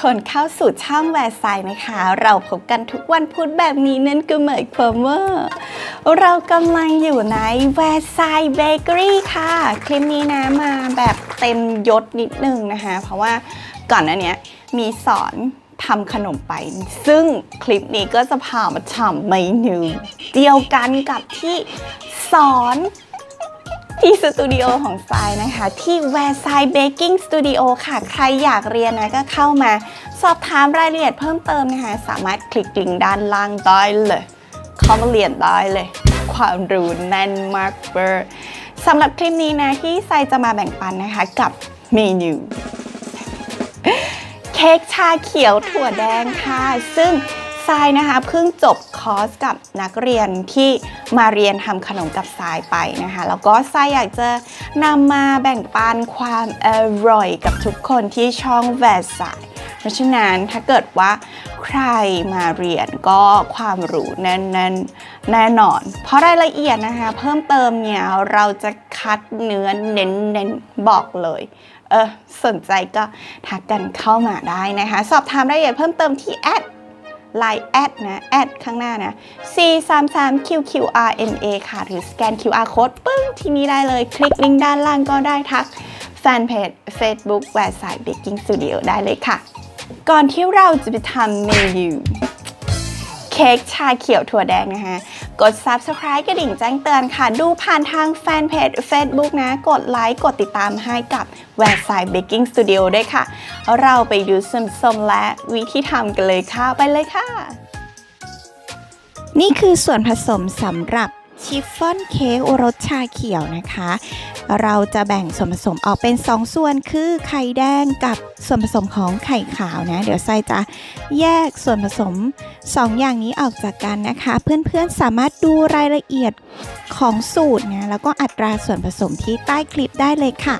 คนเข้าสู่ช่องแวร์ไซน์นะคะ เราพบกันทุกวันพุธแบบนี้นั่นก็หมายความว่าเรากำลังอยู่ในแวร์ไซน์เบเกอรี่ค่ะ คลิปนี้นะมาแบบเต็มยศนิดนึงนะคะ เพราะว่าก่อนหน้านี้มีสอนทำขนมไป ซึ่งคลิปนี้ก็จะพามาทำเมนูเดียวกันกับที่สอน ที่สตูดิโอของทรายนะคะ ที่ w e r s i d e Baking Studio ค่ะ ใครอยากเรียนนะก็เข้ามา สอบถามรายละเอียดเพิ่มเติมนะคะ สามารถคลิกลิงก์ด้านล่างได้เลยเข้ามาเรียนได้เลย ความรู้แน่นมากเบอร์สำหรับคลิปนี้นะ ที่ทรายจะมาแบ่งปันนะคะกับเมนูเค้กชาเขียวถั่วแดงค่ะ ซึ่ง ทรายนะคะเพิ่งจบคอร์สกับนักเรียนที่มาเรียนทำขนมกับทรายไปนะคะ แล้วก็ทรายอยากจะนำมาแบ่งปันความอร่อยกับทุกคนที่ช่องแวร์สายเพราะฉะนั้นถ้าเกิดว่าใครมาเรียนก็ความรู้แน่นๆแน่นอน เพราะรายละเอียดนะคะ เพิ่มเติมเนี่ยเราจะคัดเนื้อเน้นๆบอกเลยเออสนใจก็ทักกันเข้ามาได้นะคะ สอบถามรายละเอียดเพิ่มเติมที่แอด Line แอดนะแอดข้างหน้านะ c 3 3 q q r n a ค่ะ หรือสแกน QR code ปึ้งที่นี้ได้เลย คลิกลิงก์ด้านล่างก็ได้ทักแฟนเพจ Facebook แวร์สาย Baking Studio ได้เลยค่ะ ก่อนที่เราจะไปทำเมนูเค้กชาเขียวถั่วแดงนะคะ กด Subscribe กระดิ่งแจ้งเตือนค่ะ ดูผ่านทางแฟนเพจ Facebook นะ กดไลค์กดติดตามให้กับ w e r s i d e Baking Studio ด้วยค่ะ เราไปดูส่วนผสมและวิธีทำกันเลยค่ะ ไปเลยค่ะ นี่คือส่วนผสมสำหรับ ชิฟฟ่อนเค้กรสชาเขียวนะคะ เราจะแบ่งส่วนผสมออกเป็น 2 ส่วนคือไข่แดงกับส่วนผสมของไข่ขาวนะ เดี๋ยวไซจะแยกส่วนผสม 2 อย่างนี้ออกจากกันนะคะ เพื่อนๆสามารถดูรายละเอียดของสูตรนะแล้วก็อัตราส่วนผสมที่ใต้คลิปได้เลยค่ะ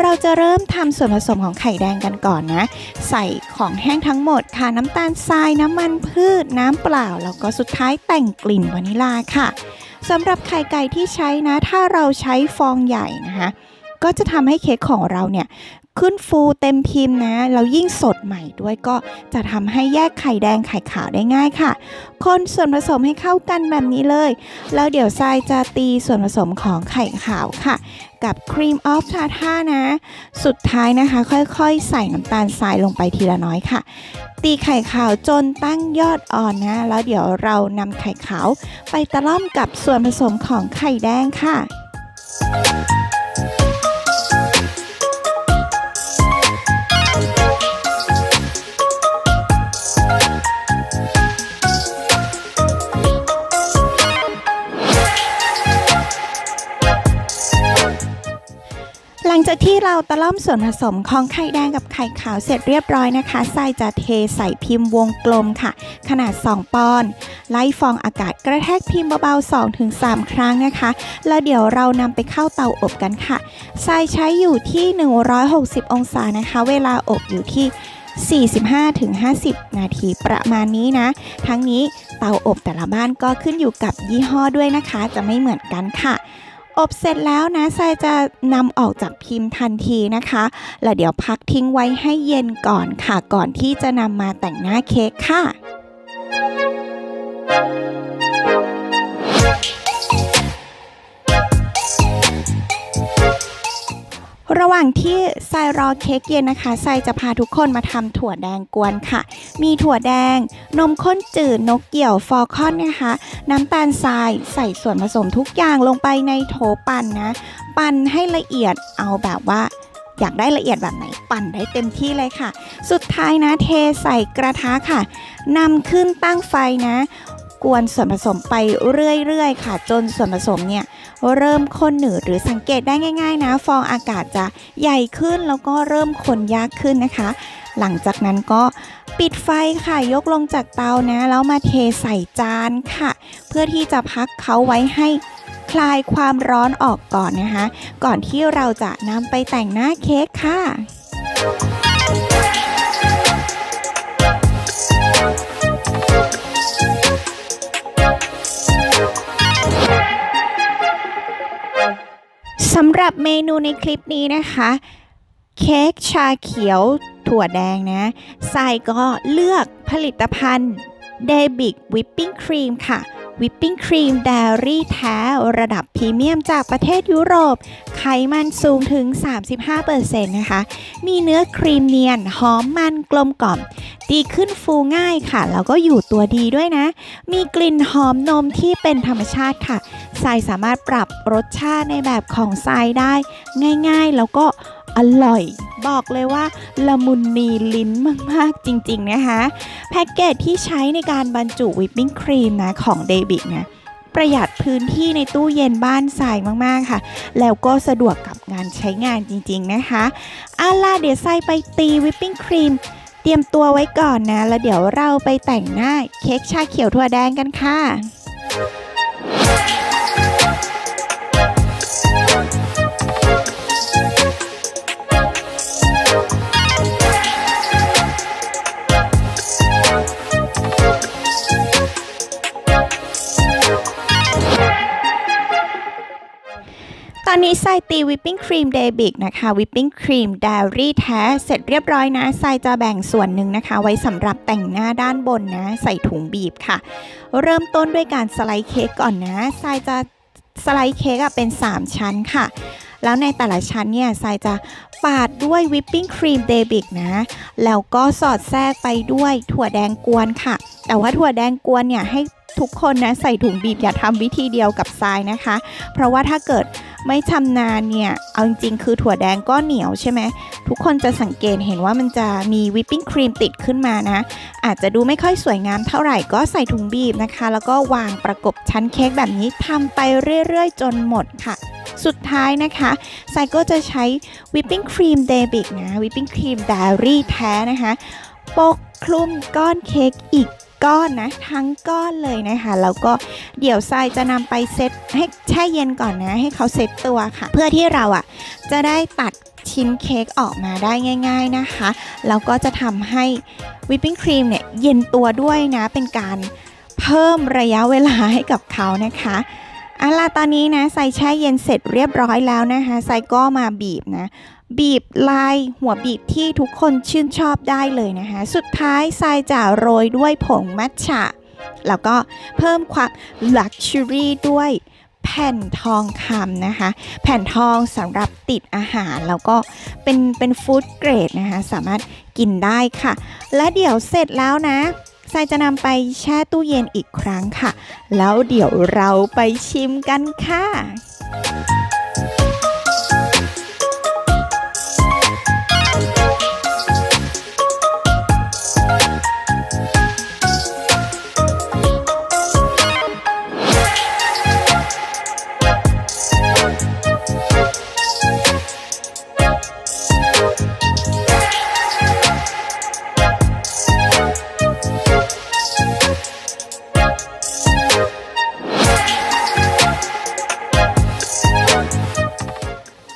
เราจะเริ่มทำส่วนผสมของไข่แดงกันก่อนนะ ใส่ของแห้งทั้งหมดค่ะ น้ำตาลทราย น้ำมันพืช น้ำเปล่า แล้วก็สุดท้ายแต่งกลิ่นวานิลาค่ะ สำหรับไข่ไก่ที่ใช้นะ ถ้าเราใช้ฟองใหญ่นะคะก็จะทำให้เค้กของเราเนี่ย ขึ้นฟูเต็มพิมพ์นะแล้วยิ่งสดใหม่ด้วยก็จะทำให้แยกไข่แดงไข่ขาวได้ง่ายค่ะ คนส่วนผสมให้เข้ากันแบบนี้เลย แล้วเดี๋ยวทรายจะตีส่วนผสมของไข่ขาวค่ะ กับครีมออฟทาท่านะ สุดท้ายนะคะ ค่อยๆ ใส่น้ำตาลทรายลงไปทีละน้อยค่ะ ตีไข่ขาวจนตั้งยอดอ่อนนะ แล้วเดี๋ยวเรานำไข่ขาว ไปตะล่อมกับส่วนผสมของไข่แดงค่ะ หลังจากที่เราตะล่อมส่วนผสมของไข่แดงกับไข่ขาวเสร็จเรียบร้อยนะคะทรายจะเทใส่พิมพ์วงกลมค่ะ ขนาด 2 ปอนด์ไล่ฟองอากาศกระแทกพิมพ์เบาๆ 2-3 ครั้งนะคะ แล้วเดี๋ยวเรานำไปเข้าเตาอบกันค่ะทรายใช้อยู่ที่ 160 องศานะคะ เวลาอบอยู่ที่45-50 นาทีประมาณนี้นะ ทั้งนี้เตาอบแต่ละบ้านก็ขึ้นอยู่กับยี่ห้อด้วยนะคะ จะไม่เหมือนกันค่ะ อบเสร็จแล้วนะทรายจะนำออกจากพิมพ์ทันทีนะคะ แล้วเดี๋ยวพักทิ้งไว้ให้เย็นก่อนค่ะ ก่อนที่จะนำมาแต่งหน้าเค้กค่ะ ระหว่างที่ทรายรอเค้กเย็นนะคะทรายจะพาทุกคนมาทำถั่วแดงกวนค่ะ มีถั่วแดง นมข้นจืดนกเกี่ยวฟอร์คอนนะคะ น้ำตาลทรายใส่ส่วนผสมทุกอย่างลงไปในโถปั่นนะ ปั่นให้ละเอียดเอาแบบว่าอยากได้ละเอียดแบบไหนปั่นได้เต็มที่เลยค่ะ สุดท้ายนะเทใส่กระทะค่ะนำขึ้นตั้งไฟนะ กวนส่วนผสมไปเรื่อยๆ ค่ะ จนส่วนผสมเนี่ย เริ่มข้นหนืดหรือสังเกตได้ง่าย ๆ นะ ฟองอากาศจะใหญ่ขึ้นแล้วก็เริ่มคนยากขึ้นนะคะ หลังจากนั้นก็ปิดไฟค่ะยกลงจากเตานะแล้วมาเทใส่จานค่ะ เพื่อที่จะพักเขาไว้ให้คลายความร้อนออกก่อนนะคะ ก่อนที่เราจะนำไปแต่งหน้าเค้กค่ะำหรับเมนูในคลิปนี้นะคะ เค้กชาเขียวถั่วแดงนะใส่ก็เลือกผลิตภัณฑ์เดบิกวิปปิ้งครีมค่ะ วิปปิ้งครีม d ดรี่แท้ ระดับพรีเมียมจากประเทศยุโรป ไขมันสูงถึง 35%นะคะ มีเนื้อครีมเนียน หอมมันกลมกล่อม ดีขึ้นฟูง่ายค่ะ แล้วก็อยู่ตัวดีด้วยนะ มีกลิ่นหอมนมที่เป็นธรรมชาติค่ะทรายสามารถปรับรสชาติในแบบของทรายได้ ง่าย ๆ แล้วก็ อร่อย บอกเลยว่าละมุนนีลิ้นมาก ๆ จริง ๆ นะคะ แพ็กเกจที่ใช้ในการบรรจุวิปปิ้งครีมนะ ของเดบิกนะประหยัดพื้นที่ในตู้เย็นบ้านทรายมาก ๆ ค่ะ แล้วก็สะดวกกับงานใช้งานจริง ๆ นะคะอาล่ะเดี๋ยวทรายไปตีวิปปิ้งครีม เตรียมตัวไว้ก่อนนะ แล้วเดี๋ยวเราไปแต่งหน้าเค้กชาเขียวถั่วแดงกันค่ะ นนี้ทรายตีวิปปิ้งครีมเดบิกนะคะวิปปิ้งครีมดารี่แท้เสร็จเรียบร้อยนะทรายจะแบ่งส่วนหนึ่งนะคะ ไว้สำหรับแต่งหน้าด้านบนนะ ใส่ถุงบีบค่ะ เริ่มต้นด้วยการสไลด์เค้กก่อนนะทรายจะสไลด์เค้กเป็น 3 ชั้นค่ะ แล้วในแต่ละชั้นเนี่ยทรายจะปาดด้วยวิปปิ้งครีมเดบิกนะ แล้วก็สอดแทรกไปด้วยถั่วแดงกวนค่ะ แต่ว่าถั่วแดงกวนเนี่ยให้ ทุกคนนะใส่ถุงบีบอย่าทำวิธีเดียวกับทรายนะคะ เพราะว่าถ้าเกิดไม่ชำนาญเนี่ย เอาจริงๆ คือถั่วแดงก็เหนียวใช่ไหม ทุกคนจะสังเกตเห็นว่ามันจะมีวิปปิ้งครีมติดขึ้นมานะ อาจจะดูไม่ค่อยสวยงามเท่าไหร่ก็ใส่ถุงบีบนะคะ แล้วก็วางประกบชั้นเค้กแบบนี้ทำไปเรื่อยๆ จนหมดค่ะ สุดท้ายนะคะไซก็จะใช้วิปปิ้งครีมเดบิกนะ วิปปิ้งครีมดารี่แท้นะคะ ปกคลุมก้อนเค้กอีก ก้อนนะ ทั้งก้อนเลยนะคะ แล้วก็เดี๋ยวทรายจะนำไปเซตให้แช่เย็นก่อนนะ ให้เขาเซตตัวค่ะ เพื่อที่เราอะจะได้ตัดชิ้นเค้กออกมาได้ง่าย ๆนะคะ แล้วก็จะทำให้วิปปิ้งครีมเนี่ยเย็นตัวด้วยนะ เป็นการเพิ่มระยะเวลาให้กับเขานะคะเอาล่ะตอนนี้นะใส่แช่เย็นเสร็จเรียบร้อยแล้วนะคะใส่ก็มาบีบนะ บีบลายหัวบีบที่ทุกคนชื่นชอบได้เลยนะคะ สุดท้ายทรายจะโรยด้วยผงมัทฉะ แล้วก็เพิ่มความลักชัวรี่ด้วยแผ่นทองคำนะคะ แผ่นทองสำหรับติดอาหาร แล้วก็เป็นเป็นฟู้ดเกรดนะคะ สามารถกินได้ค่ะ และเดี๋ยวเสร็จแล้วนะทรายจะนำไปแช่ตู้เย็นอีกครั้งค่ะ แล้วเดี๋ยวเราไปชิมกันค่ะ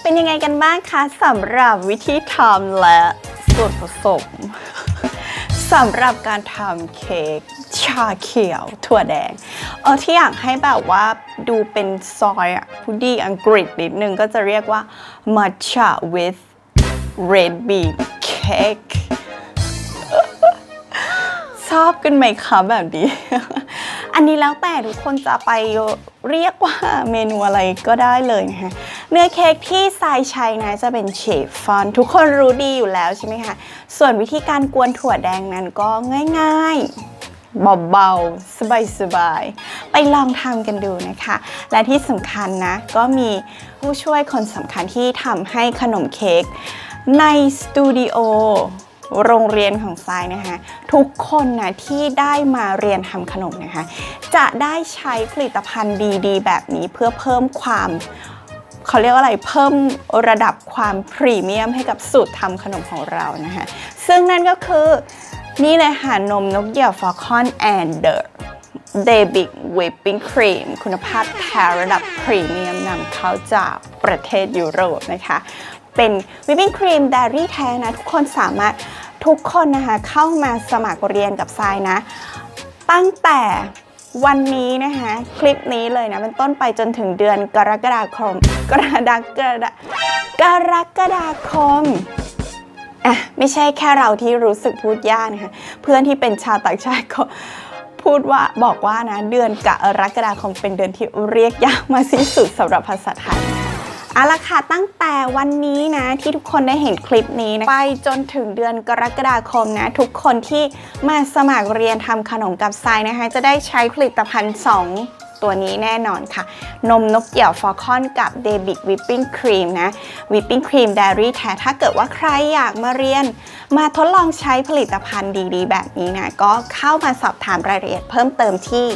เป็นยังไงกันบ้างคะสำหรับวิธีทำและส่วนผสมสำหรับการทำเค้กชาเขียวถั่วแดง เออที่อยากให้แบบว่าดูเป็นซอยอะพุดดี้อังกฤษนิดนึงก็จะเรียกว่า matcha with red bean cake ชอบกันไหมคะแบบนี้ อันนี้แล้วแต่ทุกคนจะไปเรียกว่าเมนูอะไรก็ได้เลยนะคะเนื้อเค้กที่ทรายใช้นะจะเป็นเชฟฟอน ทุกคนรู้ดีอยู่แล้วใช่ไหมคะ ส่วนวิธีการกวนถั่วแดงนั้นก็ง่ายๆเบาๆ สบายๆ ไปลองทำกันดูนะคะ และที่สำคัญนะ ก็มีผู้ช่วยคนสำคัญที่ทำให้ขนมเค้กในสตูดิโอ โรงเรียนของทรายนะคะ ทุกคนนะที่ได้มาเรียนทำขนมนะคะ จะได้ใช้ผลิตภัณฑ์ดีๆ แบบนี้เพื่อเพิ่มความเขาเรียกว่าอะไรเพิ่มระดับความพรีเมียมให้กับสูตรทำขนมของเรานะคะ ซึ่งนั่นก็คือนี่เลยค่ะนมนกเหยี่ยวฟอคอนแอนเดอร์เดบิกวิปปิ้งครีมคุณภาพแท้ระดับพรีเมียมนำเข้าจากประเทศยุโรปนะคะ เป็นวิปปิ้งครีม d ดรี่แท้นะ ทุกคนสามารถทุกคนนะคะเข้ามาสมัครเรียนกับทรายนะ ตั้งแต่วันนี้นะคะคลิปนี้เลยนะเป็นต้นไปจนถึงเดือนกรกฎาคม กรกฎากรกฎากรกฎาคมอะไม่ใช่แค่เราที่รู้สึกพูดยากนะคะเพื่อนที่เป็นชาวต่างชาติก็พูดว่าบอกว่านะเดือนกรกฎาคมเป็นเดือนที่เรียกยากมากที่สุดสำหรับภาษาไทย เอาละค่ะตั้งแต่วันนี้นะที่ทุกคนได้เห็นคลิปนี้นะไปจนถึงเดือนกรกฎาคมนะ ทุกคนที่มาสมัครเรียนทำขนมกับทรายนะคะ จะได้ใช้ผลิตภัณฑ์ 2ตัวนี้แน่นอนค่ะ นมนกเกี่ยวฟอคอนกับเดบิกวิปปิ้งครีมนะวิปปิ้งครีม d ดรี่แท้ถ้าเกิดว่าใครอยากมาเรียน มาทดลองใช้ผลิตภัณฑ์ดีๆ แบบนี้นะ ก็เข้ามาสอบถามรายละเอียดเพิ่มเติมที่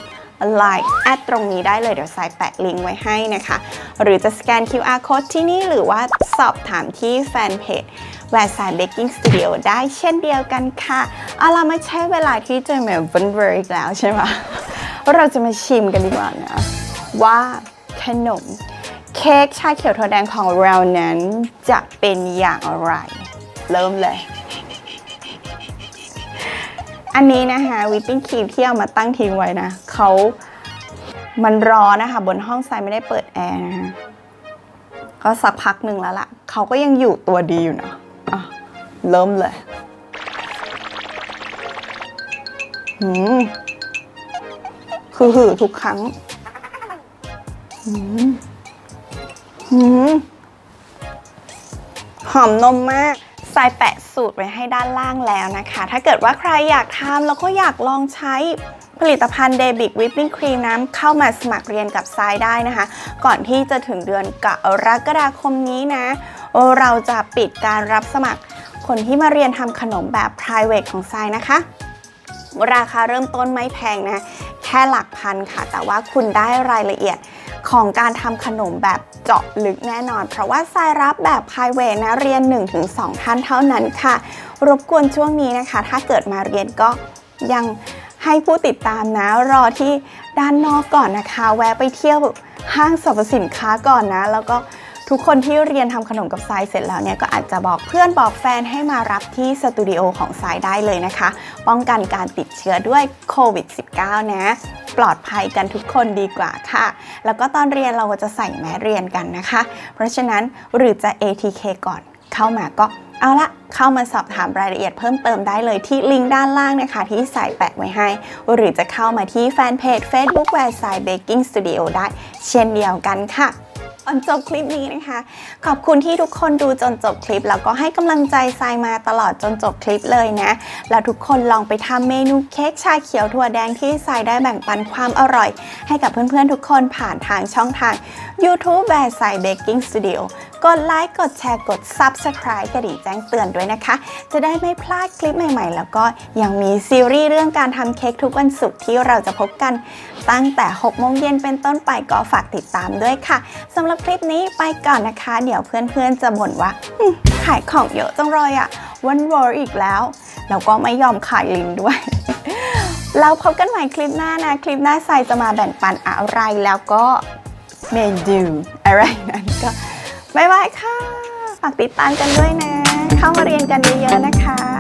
Line แอดตรงนี้ได้เลยเดี๋ยวสายแปะลิงก์ไว้ให้นะคะ หรือจะสแกน QR code ที่นี่หรือว่าสอบถามที่แฟนเพจแวร์สายเบกกิ้งสตูดิโอได้เช่นเดียวกันค่ะเอาล่ะไม่ใช่เวลาที่จะแบบวันเวอร์อีกแล้วใช่ไหมเราจะมาชิมกันดีกว่านะว่าขนมเค้กชาเขียวถั่วแดงของเรานั้นจะเป็นอย่างไร เริ่มเลย อันนี้นะคะวิปปิ้งครีมที่เอามาตั้งทิ้งไว้นะเขามันร้อนนะคะ บนห้องทรายไม่ได้เปิดแอร์นะคะก็สักพักหนึ่งแล้วล่ะเขาก็ยังอยู่ตัวดีอยู่นะอะเริ่มเลยหืมคือหือทุกครั้งหืมหืมหอมนมมาก ทรายแปะสูตรไว้ให้ด้านล่างแล้วนะคะ ถ้าเกิดว่าใครอยากทำแล้วก็อยากลองใช้ผลิตภัณฑ์เดบิกวิปปิ้งครีมน้ำเข้ามาสมัครเรียนกับทรายได้นะคะ ก่อนที่จะถึงเดือนกรกฎาคมนี้นะ เราจะปิดการรับสมัครคนที่มาเรียนทำขนมแบบ private ของทรายนะคะ ราคาเริ่มต้นไม่แพงนะ แค่หลักพันค่ะ แต่ว่าคุณได้รายละเอียด ของการทำขนมแบบเจาะลึกแน่นอน เพราะว่าสายรับแบบ private นะเรียน 1-2 ท่านเท่านั้นค่ะ รบกวนช่วงนี้นะคะ ถ้าเกิดมาเรียนก็ยังให้ผู้ติดตามนะรอที่ด้านนอกก่อนนะคะ แวะไปเที่ยวห้างสรรพสินค้าก่อนนะ แล้วก็ ทุกคนที่เรียนทำขนมกับทรายเสร็จแล้วเนี่ยก็อาจจะบอกเพื่อนบอกแฟนให้มารับที่สตูดิโอของทรายได้เลยนะคะ ป้องกันการติดเชื้อด้วยโควิด -19 นะ ปลอดภัยกันทุกคนดีกว่าค่ะ แล้วก็ตอนเรียนเราก็จะใส่แมสเรียนกันนะคะ เพราะฉะนั้นหรือจะ ATK ก่อนเข้ามาก็เอาละเข้ามาสอบถามรายละเอียดเพิ่มเติมได้เลยที่ลิงก์ด้านล่างนะคะ ที่ใส่แปะไว้ให้ หรือจะเข้ามาที่แฟนเพจ Facebook แวร์ไซเบกกิ้งสตูดิโอได้เช่นเดียวกันค่ะ อนจบคลิปนี้นะคะ ขอบคุณที่ทุกคนดูจนจบคลิป แล้วก็ให้กำลังใจทรายมาตลอดจนจบคลิปเลยนะ แล้วทุกคนลองไปทำเมนูเค้กชาเขียวถั่วแดงที่ทรายได้แบ่งปันความอร่อย ให้กับเพื่อนๆทุกคนผ่านทางช่องทาง YouTube แบร์ไซเบกกิ้งสตูดิโอ กดไลค์กดแชร์กด Subscribe กระดิ่งแจ้งเตือนด้วยนะคะ จะได้ไม่พลาดคลิปใหม่ๆ แล้วก็ยังมีซีรีส์เรื่องการทำเค้กทุกวันศุกร์ที่เราจะพบกันตั้งแต่6โมงเย็นเป็นต้นไปก็ฝากติดตามด้วยค่ะสำหรับคลิปนี้ไปก่อนนะคะ เดี๋ยวเพื่อนๆจะบ่นว่าขายของเยอะจังเลยอะวันวอร์อีกแล้วแล้วก็ไม่ยอมขายลิงก์ด้วยเราพบกันใหม่คลิปหน้านะ คลิปหน้าใส่จะมาแบ่งปันอะไรแล้วก็เมนูอะไรนั้นก็ บ๊ายบายค่ะ ฝากติดตามกันด้วยนะ เข้ามาเรียนกันเยอะๆนะคะ